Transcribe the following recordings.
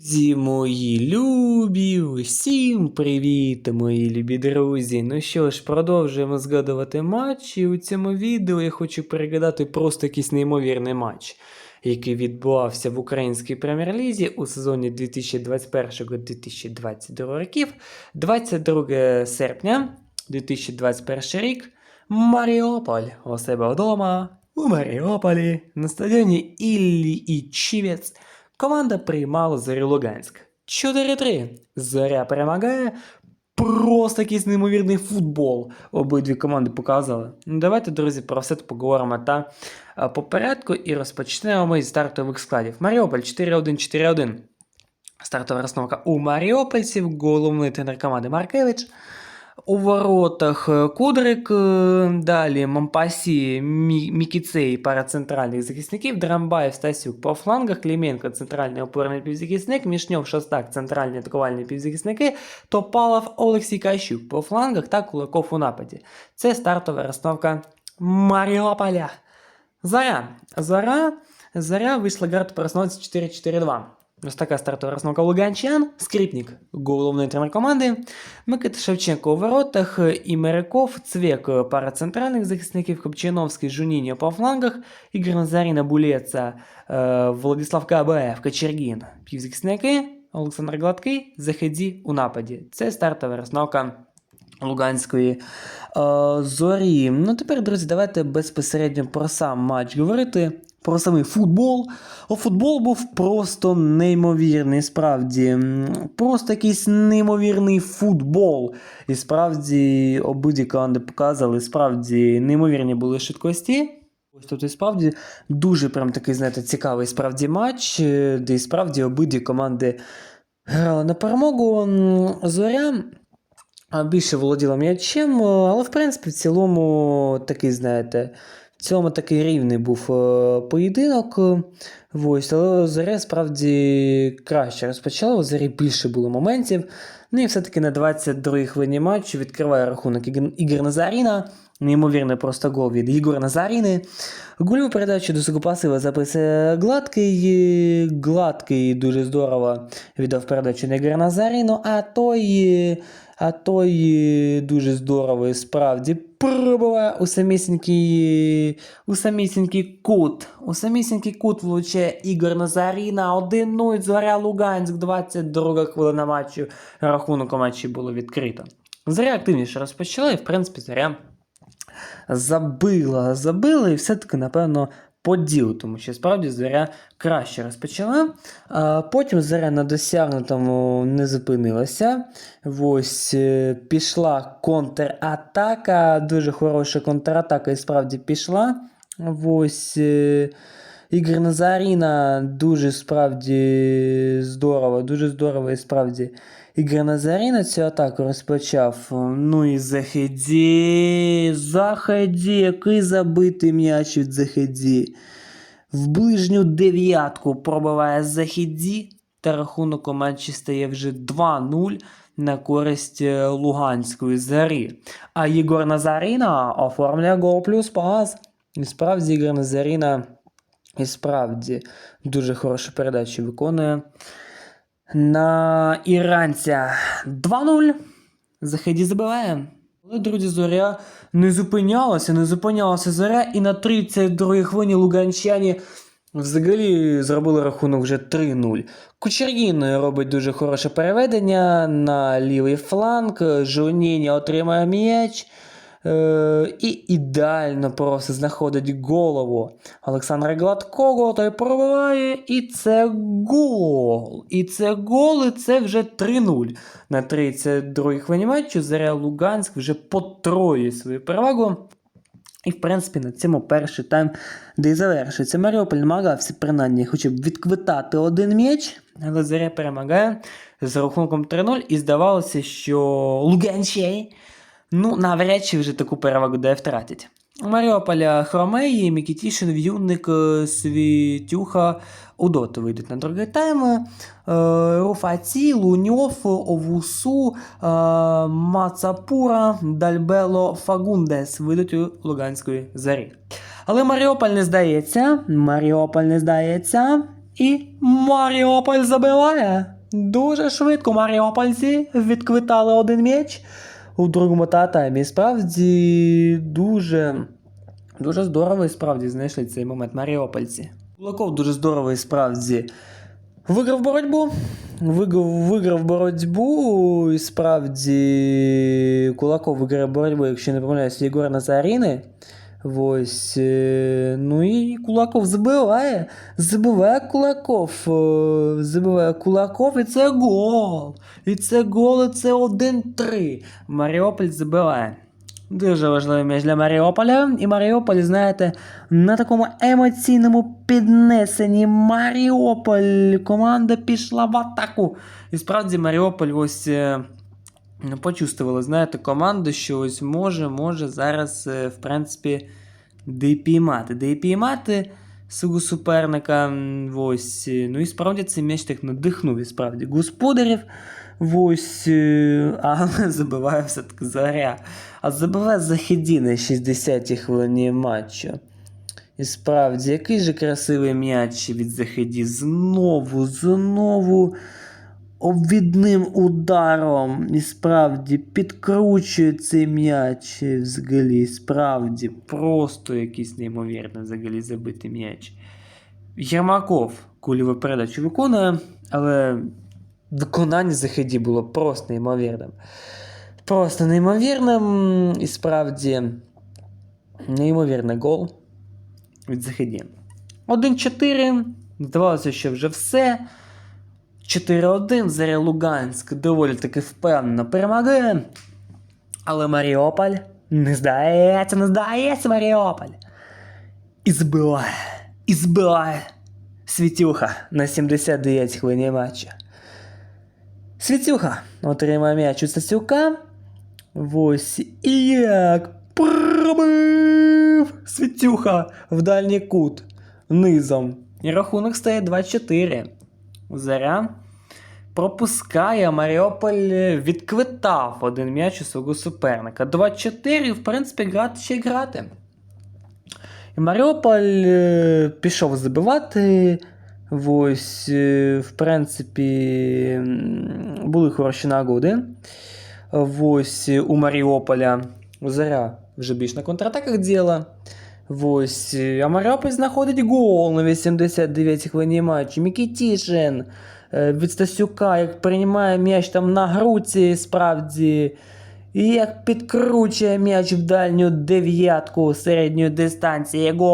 Друзі мої любі, усім привіт, мої любі друзі. Ну що ж, продовжуємо згадувати матч, і у цьому відео я хочу переглядати просто якийсь неймовірний матч, який відбувався в українській прем'єр-лізі у сезоні 2021-2022 років. 22 серпня 2021 рік. Маріуполь у себе вдома. У Маріуполі на стадіоні Іллі і Чівець команда приймала Зорю Луганськ. 4-3. Зоря перемагає. Просто якийсь неймовірний футбол обидві команди показали. Ну, давайте, друзі, про все це поговоримо та а, по порядку і розпочнемо ми зі стартових складів. Маріуполь 4-1-4-1. Стартова розстановка у Маріупольців, головний тренер команди Маркевич. У воротах е, Кудрик, е, далі Мампасі, Мі- Мікіцей, пара центральних захисників, Драмбаєв, Стасюк по флангах, Кліменко, центральний опорний півзахисник, Мішньов, Шостак, центральні атакувальні півзахисники, Топалов, Олексій Кащук по флангах та Кулаков у нападі. Це стартова розстановка Маріуполя. Заря. Заря, Заря вийшла грати по розстановці 4-4-2. Ось така стартова розстановка Луганчан, Скрипник, головний тренер команди, Микита Шевченко у воротах, Імериков, Цвєк, пара центральних захисників, Копчиновський, Жуніньо по флангах, Ігор Назаріна, Булєца, е, Владислав Кабаєв, Кочергін, півзахисники, Олександр Гладкий, Захеді у нападі. Це стартова розстановка Луганської е, зорі. Ну тепер, друзі, давайте безпосередньо про сам матч говорити. Про самий футбол. О, футбол був просто неймовірний, справді. Просто якийсь неймовірний футбол. І справді обидві команди показали, справді неймовірні були швидкості. Ось тут і справді дуже прям такий, знаєте, цікавий справді матч, е, де і справді обидві команди грали на перемогу. Зоря більше володіла м'ячем, але в принципі в цілому такий, знаєте, в цілому такий рівний був е, поєдинок. е, Ось, але Зоря справді краще розпочала, у Зорі більше було моментів. Ну і все-таки на 22-й хвилині матчу відкриває рахунок Ігор Назаріна. Неймовірний просто гол від Ігора Назаріни. Гольову передачу до Сукопасива записує Гладкий. Гладкий дуже здорово віддав передачу на Ігора Назаріну, а той. а той дуже здорово справді пробиває у самісінький, у самісінький кут. У самісінький кут влучає Ігор Назаріна. 1-0 Зоря Луганськ, 22 хвилина матчу. Рахунок у матчі було відкрито. Зоря активніше розпочала, і в принципі зоря забила, забила, і все-таки, напевно, по ділу, тому що справді зоря краще розпочала. А потім зоря на досягнутому не зупинилася. Ось е, пішла контратака, дуже хороша контратака і справді пішла. Ось е, Ігор Назаріна дуже справді здорово, дуже здорово і справді. Ігор Назаріна цю атаку розпочав. Ну і Захеді. Захеді, який забитий м'яч від Захеді. В ближню дев'ятку пробиває Захеді, та рахунок у матчі стає вже 2-0 на користь е, Луганської зарі. А Ігор Назаріна оформлює гол плюс пас. І справді Ігор Назаріна і справді дуже хорошу передачу виконує. На іранця 2-0. Захеді забиває. Але, друзі, зоря не зупинялася, не зупинялася зоря, і на 32-й хвилині луганчані взагалі зробили рахунок вже 3-0. Кучергін робить дуже хороше переведення на лівий фланг. Жуніні отримає м'яч. Е, і ідеально просто знаходить голову Олександра Гладкого, той пробиває, і це гол. І це гол, і це вже 3-0. На 32-й хвилині матчу Заря Луганськ вже потроює свою перевагу. І, в принципі, на цьому перший тайм де й завершується. Маріуполь намагався принаймні хоча б відквитати один м'яч, але Заря перемагає з рахунком 3-0. І здавалося, що Луганчей ну, навряд чи вже таку перевагу де втратить. У Маріуполя Хромеї, Мікітішин, В'юнник, е, Світюха, Удот вийдуть на другий тайм. Е, Руфаці, Луньов, Овусу, е, Мацапура, Дальбело, Фагундес вийдуть у Луганської зарі. Але Маріуполь не здається. Маріуполь не здається. І Маріополь забиває. Дуже швидко Маріопольці відквитали один м'яч у другому таймі. Справді дуже, дуже здорово і справді знайшли цей момент Маріопольці. Кулаков дуже здорово і справді виграв боротьбу. Виграв, виграв боротьбу. І справді Кулаков виграв боротьбу, якщо не помиляюсь, Єгор Назаріни. Ось, е, ну і Кулаков забиває. Забиває Кулаков. е, Забиває Кулаков, і це гол. І це гол, і це 1-3. Маріополь забиває. Дуже важливий м'яч для Маріополя. І Маріополь, знаєте, на такому емоційному піднесенні Маріополь. Команда пішла в атаку. І справді Маріополь ось. Ну, почувствували, знаєте, команду, що ось може, може зараз, е, в принципі, де й піймати. Де й піймати свого суперника. Ось. е, Ну і справді цей м'яч так надихнув, і справді господарів. Ось, е, але забиває все-таки заря. А забиває Західі на 60-й хвилині матчу. І справді, який же красивий м'яч від Західі. Знову, знову обвідним ударом. І справді підкручує цей м'яч взагалі. Справді, просто якийсь неймовірний взагалі забитий м'яч. Єрмаков кульову передачу виконує, але виконання Західі було просто неймовірним. Просто неймовірним і справді неймовірний гол від Західі. 1-4. Здавалося, що вже все. 4-1 Заря Луганськ доволі таки впевнено перемагає. Але Маріополь не здається, не здається Маріополь. І збиває. І збиває. Світюха на 79 хвилині матча. Світюха отримає м'яч у Стасюка. Ось і як пробив Світюха в дальній кут низом. І рахунок стає 2-4. Заря пропускає, а Маріополь відквитав один м'яч у свого суперника. 2-4, в принципі, грати ще грати. І Маріополь е, пішов забивати. Ось, е, в принципі, були хороші нагоди. Ось у Маріополя Заря вже більш на контратаках діла. Ось, а Маріополь знаходить гол на 89-й хвилині матчу. Мікітішин е, від Стасюка, як приймає м'яч там на груці, справді. І як підкручує м'яч в дальню дев'ятку середньої дистанції. Гол!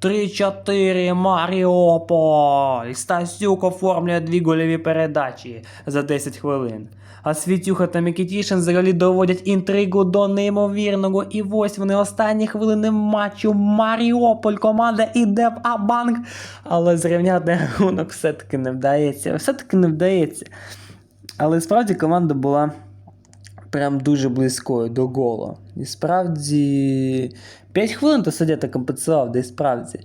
3-4 Маріополь. Стасюк оформлює дві гольові передачі за 10 хвилин. А Світюха та Мікітішин взагалі доводять інтригу до неймовірного. І ось вони останні хвилини матчу. Маріополь команда іде в Абанк. Але зрівняти рахунок все-таки не вдається. Все-таки не вдається. Але справді команда була прям дуже близькою до голу. І справді 5 хвилин то суддя компенсував, де справді.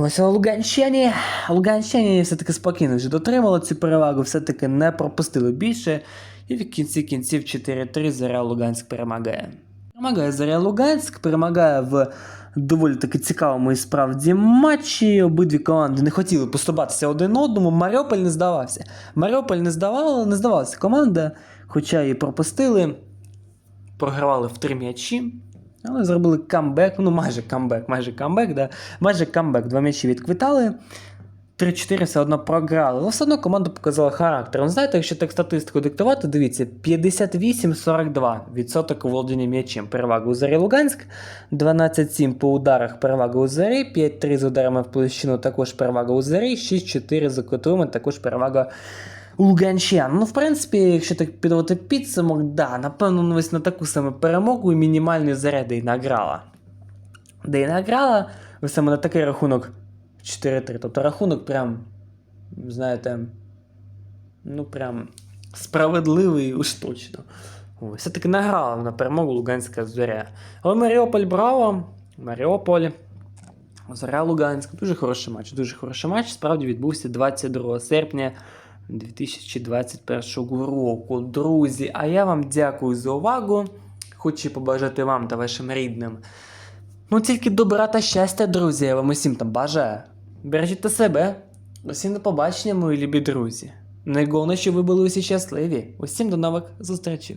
Ось але Луганщині, Луганщині все-таки спокійно вже дотримали цю перевагу, все-таки не пропустили більше. І в кінці кінців 4-3 Заря Луганськ перемагає. Перемагає Заря Луганськ, перемагає в доволі таки цікавому і справді матчі. Обидві команди не хотіли поступатися один одному. Маріополь не здавався. Маріополь не здавала, не здавалася команда, хоча її пропустили, програвали в три м'ячі. Але зробили камбек, ну майже камбек, майже камбек, да? майже камбек. Два м'ячі відквитали. 3-4 все одно програли. Але все одно команда показала характер. Ну, знаєте, якщо так статистику диктувати, дивіться, 58-42 відсоток володіння м'ячем. Перевага у Зарі Луганськ, 12-7 по ударах перевага у Зарі, 5-3 з ударами в площину також перевага у Зарі, 6-4 за котовими також перевага у Ну, в принципі, якщо так підводити підсумок, да, напевно, ну, ось на таку саме перемогу і мінімальні заряди і награла. Де і награла, саме на такий рахунок 4-3. Тобто рахунок прям, знаєте, ну прям справедливий уж точно. Все-таки награла на перемогу Луганська зоря. Але Маріополь браво, Маріополь. Зоря Луганськ. Дуже хороший матч. Дуже хороший матч. Справді відбувся 22 серпня 2021 року. Друзі, а я вам дякую за увагу. Хочу побажати вам та вашим рідним. Ну тільки добра та щастя, друзі, я вам усім там бажаю. Бережіть себе. Усім до побачення, мої любі друзі. Найголовніше, щоб ви були усі щасливі. Усім до нових зустрічей.